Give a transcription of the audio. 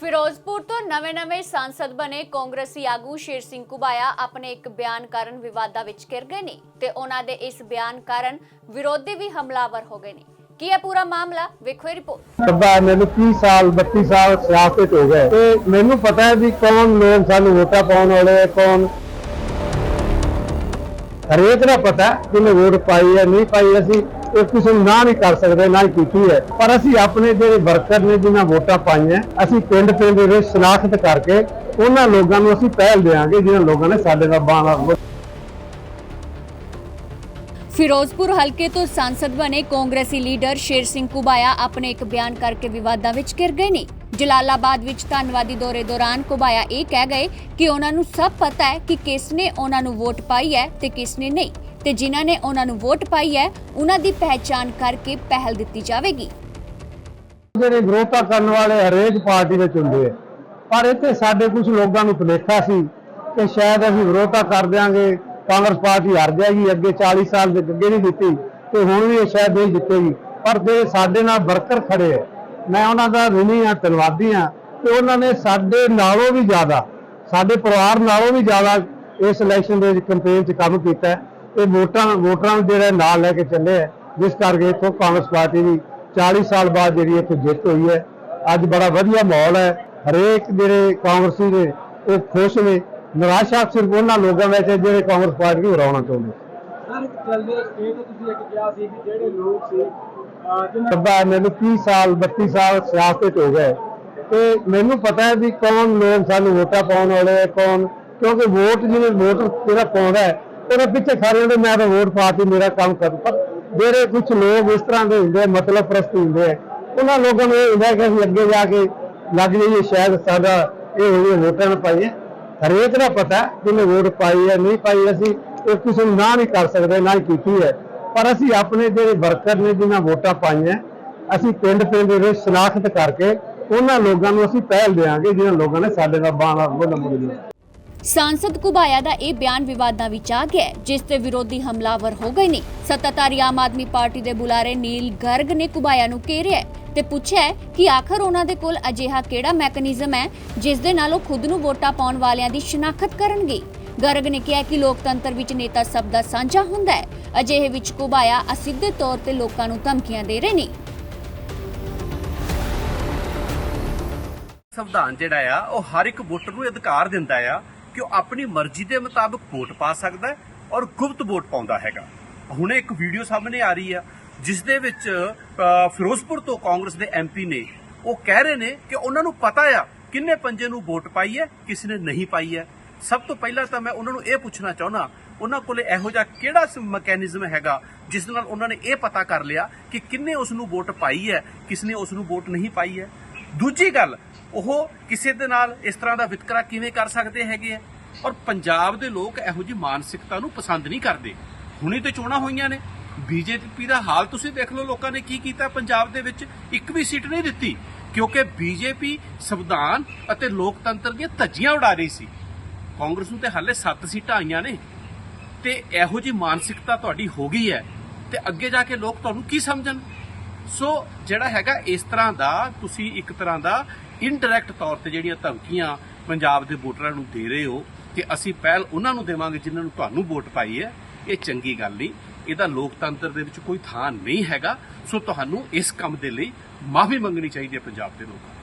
ਫਿਰੋਜ਼ਪੁਰ ਤੋਂ ਨਵੇਂ-ਨਵੇਂ ਸਾਂਸਦ ਬਣੇ ਕਾਂਗਰਸੀ ਆਗੂ ਸ਼ੇਰ ਸਿੰਘ ਕੁਬਾਇਆ ਆਪਣੇ ਇੱਕ ਬਿਆਨ ਕਾਰਨ ਵਿਵਾਦਾਂ ਵਿੱਚ ਘਿਰ ਗਏ ਨੇ ਤੇ ਉਹਨਾਂ ਦੇ ਇਸ ਬਿਆਨ ਕਾਰਨ ਵਿਰੋਧੀ ਵੀ ਹਮਲਾਵਰ ਹੋ ਗਏ ਨੇ। ਕੀ ਹੈ ਪੂਰਾ ਮਾਮਲਾ? ਵੇਖੋ ਇਹ ਰਿਪੋਰਟ। ਕੱਬਾ ਮੈਨੂੰ 30 ਸਾਲ 32 ਸਾਲ ਸਿਆਸਤ ਹੋ ਗਏ। ਤੇ ਮੈਨੂੰ ਪਤਾ ਹੈ ਵੀ ਕੌਣ ਲੋਕ ਸਾਨੂੰ ਵੋਟਾਂ ਪਾਉਣ ਵਾਲੇ ਹੈ ਕੌਣ ਹਰੇਕ ਦਾ ਪਤਾ ਹੈ ਕਿਹਨੇ ਵੋਟ ਪਾਈ ਹੈ, ਨਹੀਂ ਪਾਈ ਅਸੀਂ। ਇਹ ਕਿਸੇ ਨੂੰ ਨਾ ਨਹੀਂ ਕਰ ਸਕਦੇ, ਨਾ ਕੀਤੀ ਹੈ। ਪਰ ਅਸੀਂ ਆਪਣੇ ਜਿਹੜੇ ਵਰਕਰ ਨੇ ਜਿਨ੍ਹਾਂ ਵੋਟਾਂ ਪਾਈਆਂ, ਅਸੀਂ ਪਿੰਡ ਪਿੰਡ ਦੇ ਵਿੱਚ ਸ਼ਨਾਖਤ ਕਰਕੇ ਉਹਨਾਂ ਲੋਕਾਂ ਨੂੰ ਅਸੀਂ ਪਹਿਲ ਦੇਵਾਂਗੇ ਜਿਨ੍ਹਾਂ ਲੋਕਾਂ ਨੇ ਸਾਡੇ ਨਾਲ ਬਾਣਾ ਫਿਰੋਜ਼ਪੁਰ ਹਲਕੇ ਤੋਂ ਸਾਂਸਦ ਬਣੇ ਕਾਂਗਰਸੀ ਲੀਡਰ ਸ਼ੇਰ ਸਿੰਘ ਕੁਬਾਇਆ ਆਪਣੇ ਇੱਕ ਬਿਆਨ ਕਰਕੇ ਵਿਵਾਦਾਂ ਵਿੱਚ ਘਿਰ ਗਏ ਨੇ। ਜਲਾਲਾਬਾਦ ਵਿੱਚ ਧੰਨਵਾਦੀ ਦੌਰੇ ਦੌਰਾਨ ਕੁਬਾਇਆ ਇਹ ਕਹਿ ਗਏ ਕਿ ਉਹਨਾਂ ਨੂੰ ਸਭ ਪਤਾ ਹੈ ਕਿ ਕਿਸ ਨੇ ਉਹਨਾਂ ਨੂੰ ਵੋਟ ਪਾਈ ਹੈ ਤੇ ਕਿਸ ਨੇ ਨਹੀਂ। ਤੇ ਜਿਨ੍ਹਾਂ ਨੇ ਉਹਨਾਂ ਨੂੰ ਵੋਟ ਪਾਈ ਹੈ, ਉਹਨਾਂ ਦੀ ਪਹਿਚਾਣ ਕਰਕੇ ਪਹਿਲ ਦਿੱਤੀ ਜਾਵੇਗੀ। ਜਿਹੜੇ ਵਿਰੋਧਤਾ ਕਰਨ ਵਾਲੇ ਹਰੇਕ ਪਾਰਟੀ ਵਿੱਚ ਹੁੰਦੇ ਆ, ਪਰ ਇੱਥੇ ਸਾਡੇ ਕੁਝ ਲੋਕਾਂ ਨੂੰ ਭੁਲੇਖਾ ਸੀ ਕਿ ਸ਼ਾਇਦ ਅਸੀਂ ਵਿਰੋਧਤਾ ਕਰ ਦਿਆਂਗੇ, ਕਾਂਗਰਸ ਪਾਰਟੀ ਹਾਰ ਜਾਏਗੀ, ਅੱਗੇ 40 ਸਾਲ ਦੇ ਅੱਗੇ ਨਹੀਂ ਦਿੱਤੀ ਤੇ ਹੁਣ ਵੀ ਇਹ ਸ਼ਾਇਦ ਨਹੀਂ ਜਿੱਤੇਗੀ। ਪਰ ਜਿਹੜੇ ਸਾਡੇ ਨਾਲ ਵਰਕਰ ਖੜੇ ਆ, ਮੈਂ ਉਹਨਾਂ ਦਾ ਰਿਣੀ ਆ ਧੰਨਵਾਦੀ ਆ ਤੇ ਉਹਨਾਂ ਨੇ ਸਾਡੇ ਨਾਲੋਂ ਵੀ ਜ਼ਿਆਦਾ, ਸਾਡੇ ਪਰਿਵਾਰ ਨਾਲੋਂ ਵੀ ਜ਼ਿਆਦਾ ਇਸ ਇਲੈਕਸ਼ਨ ਦੇ ਕੰਪੇਨ 'ਚ ਕੰਮ ਕੀਤਾ। ਹੈ ਤੇ ਵੋਟਾਂ ਵੋਟਰਾਂ ਨੂੰ ਜਿਹੜਾ ਨਾਲ ਲੈ ਕੇ ਚੱਲੇ ਆ ਜਿਸ ਕਰਕੇ ਇੱਥੋਂ ਕਾਂਗਰਸ ਪਾਰਟੀ ਦੀ 40 ਸਾਲ ਬਾਅਦ ਜਿਹੜੀ ਇੱਥੇ ਜਿੱਤ ਹੋਈ ਹੈ। ਅੱਜ ਬੜਾ ਵਧੀਆ ਮਾਹੌਲ ਹੈ। ਹਰੇਕ ਜਿਹੜੇ ਕਾਂਗਰਸੀ ਨੇ ਉਹ ਖੁਸ਼ ਨੇ। ਨਿਰਾਸ਼ਾ ਸਿਰਫ ਉਹਨਾਂ ਲੋਕਾਂ ਵਿੱਚ ਜਿਹੜੇ ਕਾਂਗਰਸ ਪਾਰਟੀ ਨੂੰ ਹਰਾਉਣਾ ਚਾਹੁੰਦੇ ਸਰ ਚੱਲਦੇ ਸਟੇਟ ਤੁਸੀਂ ਇੱਕ ਕਿਹਾ ਸੀ ਕਿ ਜਿਹੜੇ ਲੋਕ ਸੀ ਜਿਨ੍ਹਾਂ ਮੈਨੂੰ 30 ਸਾਲ 32 ਸਾਲ ਸਿਆਸਤ ਹੋ ਗਏ। ਤੇ ਮੈਨੂੰ ਪਤਾ ਹੈ ਵੀ ਕੌਣ ਲੋਕ ਸਾਨੂੰ ਵੋਟਾਂ ਪਾਉਣ ਵਾਲੇ ਹੈ ਕੌਣ ਕਿਉਂਕਿ ਵੋਟ ਜਿਹਨੇ ਵੋਟ ਜਿਹੜਾ ਪਾਉਂਦਾ ਹੈ ਉਹਦੇ ਪਿੱਛੇ ਖੜੇ ਦੇ ਮੈਂ ਤਾਂ ਵੋਟ ਪਾਤੀ ਮੇਰਾ ਕੰਮ ਕਰ। ਪਰ ਜਿਹੜੇ ਕੁਝ ਲੋਕ ਇਸ ਤਰ੍ਹਾਂ ਦੇ ਹੁੰਦੇ ਆ, ਮਤਲਬ ਪ੍ਰਸਤ ਹੁੰਦੇ ਆ ਉਹਨਾਂ ਲੋਕਾਂ ਨੂੰ ਇਹ ਹੁੰਦਾ ਕਿ ਅਸੀਂ ਅੱਗੇ ਜਾ ਕੇ ਲੱਗ ਜਾਈਏ ਸ਼ਾਇਦ ਸਾਡਾ ਇਹ ਹੋਈਆਂ ਵੋਟਾਂ ਨੂੰ ਪਾਈਆਂ ਹਰੇਕ ਦਾ ਪਤਾ ਹੈ ਵੋਟ ਪਾਈ ਹੈ ਨਹੀਂ ਪਾਈ ਅਸੀਂ ਇਹ ਕਿਸੇ ਨੂੰ ਨਾ ਨਹੀਂ ਕਰ ਸਕਦੇ ਨਾ ਹੀ ਕੀਤੀ ਹੈ। ਪਰ ਅਸੀਂ ਆਪਣੇ ਜਿਹੜੇ ਵਰਕਰ ਨੇ ਜਿਨ੍ਹਾਂ ਵੋਟਾਂ ਪਾਈਆਂ ਅਸੀਂ ਪਿੰਡ ਪਿੰਡ ਦੇ ਵਿੱਚ ਸ਼ਨਾਖਤ ਕਰਕੇ ਉਹਨਾਂ ਲੋਕਾਂ ਨੂੰ ਅਸੀਂ ਪਹਿਲ ਦੇਵਾਂਗੇ ਜਿਹਨਾਂ ਲੋਕਾਂ ਨੇ ਸਾਡੇ ਨਾਲ ਬਾਣਾ ਬੋਲ ਮੁੜੀ ਸਾਂਸਦ ਕੁਬਾਇਆ ਦਾ ਇਹ ਬਿਆਨ ਵਿਵਾਦਾਂ ਵਿੱਚ ਆ ਗਿਆ ਜਿਸ ਤੇ ਵਿਰੋਧੀ ਹਮਲਾਵਰ ਹੋ ਗਏ ਨੇ ਸੱਤਾਧਾਰੀ ਆਮ ਆਦਮੀ ਪਾਰਟੀ ਦੇ ਬੁਲਾਰੇ ਨੀਲ ਗਰਗ ਨੇ ਕੁਬਾਇਆ ਨੂੰ ਘੇਰਿਆ ਤੇ ਪੁੱਛਿਆ ਕਿ ਆਖਰ ਉਹਨਾਂ ਦੇ ਕੋਲ ਅਜਿਹਾ ਕਿਹੜਾ ਮੈਕੈਨਿਜ਼ਮ ਹੈ ਜਿਸ ਦੇ ਨਾਲ ਉਹ ਖੁਦ ਨੂੰ ਵੋਟਾਂ ਪਾਉਣ ਵਾਲਿਆਂ ਦੀ ਸ਼ਨਾਖਤ ਕਰਨਗੇ ਗਰਗ ਨੇ ਕਿਹਾ ਕਿ ਲੋਕਤੰਤਰ ਵਿੱਚ ਨੇਤਾ ਸਭ ਦਾ ਸਾਂਝਾ ਹੁੰਦਾ ਹੈ ਅਜਿਹੇ ਵਿੱਚ ਕੁਬਾਇਆ ਅਸਿੱਧੇ ਤੌਰ ਤੇ ਲੋਕਾਂ ਨੂੰ ਧਮਕੀਆਂ ਦੇ ਰਹੇ ਨੇ ਸੰਵਿਧਾਨ ਜਿਹੜਾ ਆ ਉਹ ਹਰ ਇੱਕ ਵੋਟਰ ਨੂੰ ਅਧਿਕਾਰ ਦਿੰਦਾ ਆ ਕਿ ਉਹ ਆਪਣੀ ਮਰਜ਼ੀ ਦੇ ਮੁਤਾਬਕ ਵੋਟ ਪਾ ਸਕਦਾ ਔਰ ਗੁਪਤ ਵੋਟ ਪਾਉਂਦਾ ਹੈਗਾ। ਹੁਣੇ ਇੱਕ ਵੀਡੀਓ ਸਾਹਮਣੇ ਆ ਰਹੀ ਆ, ਜਿਸ ਦੇ ਵਿੱਚ ਫਿਰੋਜ਼ਪੁਰ ਤੋਂ ਕਾਂਗਰਸ ਦੇ ਐਮਪੀ ਨੇ ਉਹ ਕਹਿ ਰਹੇ ਨੇ ਕਿ ਉਹਨਾਂ ਨੂੰ ਪਤਾ ਆ ਕਿੰਨੇ ਪੰਜੇ ਨੂੰ ਵੋਟ ਪਾਈ ਹੈ, ਕਿਸ ਨੇ ਨਹੀਂ ਪਾਈ ਹੈ। ਸਭ ਤੋਂ ਪਹਿਲਾਂ ਤਾਂ ਮੈਂ ਉਹਨਾਂ ਨੂੰ ਇਹ ਪੁੱਛਣਾ ਚਾਹੁੰਦਾ, ਉਹਨਾਂ ਕੋਲੇ ਇਹੋ ਜਿਹਾ ਕਿਹੜਾ ਮੈਕੈਨਿਜ਼ਮ ਹੈਗਾ, ਜਿਸ ਨਾਲ ਉਹਨਾਂ ਨੇ ਇਹ ਪਤਾ ਕਰ ਲਿਆ ਕਿ ਕਿੰਨੇ ਉਸ ਨੂੰ ਵੋਟ ਪਾਈ ਹੈ, ਕਿਸ ਨੇ ਉਸ ਨੂੰ ਵੋਟ ਨਹੀਂ ਪਾਈ ਹੈ। ਦੂਜੀ ਗੱਲ, ਉਹ ਕਿਸੇ ਦੇ ਨਾਲ ਇਸ ਤਰ੍ਹਾਂ ਦਾ ਵਿਤਕਰਾ ਕਿਵੇਂ ਕਰ ਸਕਦੇ ਹੈਗੇ ਆ? ਔਰ ਪੰਜਾਬ ਦੇ ਲੋਕ ਇਹੋ ਜੀ ਮਾਨਸਿਕਤਾ ਨੂੰ ਪਸੰਦ ਨਹੀਂ ਕਰਦੇ। ਹੁਣੇ ਤੇ ਚੋਣਾਂ ਹੋਈਆਂ ਨੇ। ਬੀਜੇਪੀ ਦਾ ਹਾਲ ਤੁਸੀਂ ਦੇਖ ਲਓ ਲੋਕਾਂ ਨੇ ਕੀ ਕੀਤਾ ਪੰਜਾਬ ਦੇ ਵਿੱਚ। ਇੱਕ ਵੀ ਸੀਟ ਨਹੀਂ ਦਿੱਤੀ, ਕਿਉਂਕਿ ਬੀਜੇਪੀ ਸੰਵਿਧਾਨ ਅਤੇ ਲੋਕਤੰਤਰ ਦੀਆਂ ਧੱਜੀਆਂ ਉਡਾ ਰਹੀ ਸੀ। ਕਾਂਗਰਸ ਨੂੰ ਤੇ ਹਾਲੇ 7 ਸੀਟਾਂ ਆਈਆਂ ਨੇ। ਤੇ ਇਹੋ ਜੀ ਮਾਨਸਿਕਤਾ ਤੁਹਾਡੀ ਹੋ ਗਈ ਹੈ। ਤੇ ਅੱਗੇ ਜਾ ਕੇ ਲੋਕ ਤੁਹਾਨੂੰ ਕੀ ਸਮਝਣ? ਸੋ ਜਿਹੜਾ ਹੈਗਾ ਇਸ ਤਰ੍ਹਾਂ ਦਾ, ਤੁਸੀਂ ਇੱਕ ਤਰ੍ਹਾਂ ਦਾ ਇਨਡਾਇਰੈਕਟ ਤੌਰ ਤੇ ਜਿਹੜੀਆਂ ਧਮਕੀਆਂ ਪੰਜਾਬ ਦੇ ਵੋਟਰਾਂ ਨੂੰ ਦੇ ਰਹੇ ਹੋ ਕਿ ਅਸੀਂ ਪਹਿਲ ਉਹਨਾਂ ਨੂੰ ਦੇਵਾਂਗੇ ਜਿਨ੍ਹਾਂ ਨੂੰ ਤੁਹਾਨੂੰ ਵੋਟ ਪਾਈ ਹੈ, ਇਹ ਚੰਗੀ ਗੱਲ ਨਹੀਂ। ਇਹਦਾ ਲੋਕਤੰਤਰ ਦੇ ਵਿੱਚ ਕੋਈ ਥਾਂ ਨਹੀਂ ਹੈਗਾ। ਸੋ ਤੁਹਾਨੂੰ ਇਸ ਕੰਮ ਦੇ ਲਈ ਮਾਫੀ ਮੰਗਣੀ ਚਾਹੀਦੀ ਹੈ ਪੰਜਾਬ ਦੇ ਲੋਕਾਂ ਨੂੰ।